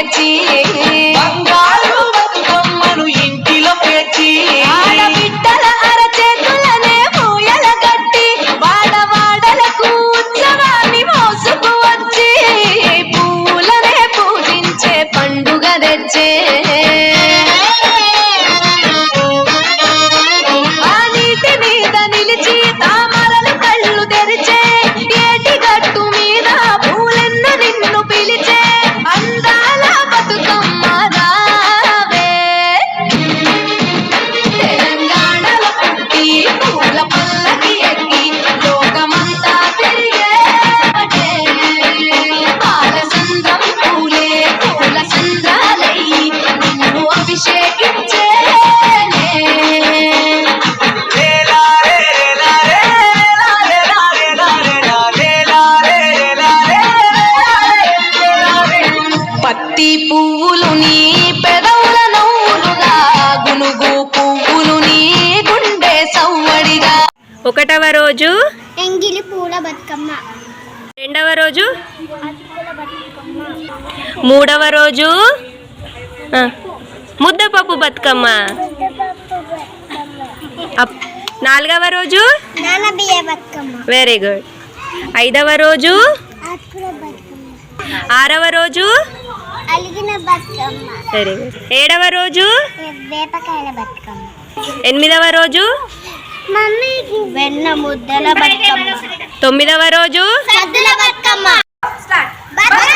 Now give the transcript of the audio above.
పేర్చి. బంగారు బతుకమ్మను ఇంటిలో పేర్చి. ఆడబిడ్డల అరచేతులనే మూయల గట్టి వాడ ఉత్సవాన్ని మోసుకు వచ్చి పూలనే పూజించే పండుగ తెచ్చే. ఒకటవ రోజు? ఎంగిలి పూల బతుకమ్మ. రెండవ రోజు? మూడవ రోజు? ముద్దపప్పు బతుకమ్మ. నాలుగవ రోజు? వెరీ గుడ్ ఐదవ రోజు? ఆరవ రోజు? వెరీ గుడ్ ఏడవ రోజు? ఎనిమిదవ రోజు? వెన్న ముద్దల బతుకమ్మ. తొమ్మిదవ రోజు? సద్దుల బతుకమ్మ. బతుకమ్మ.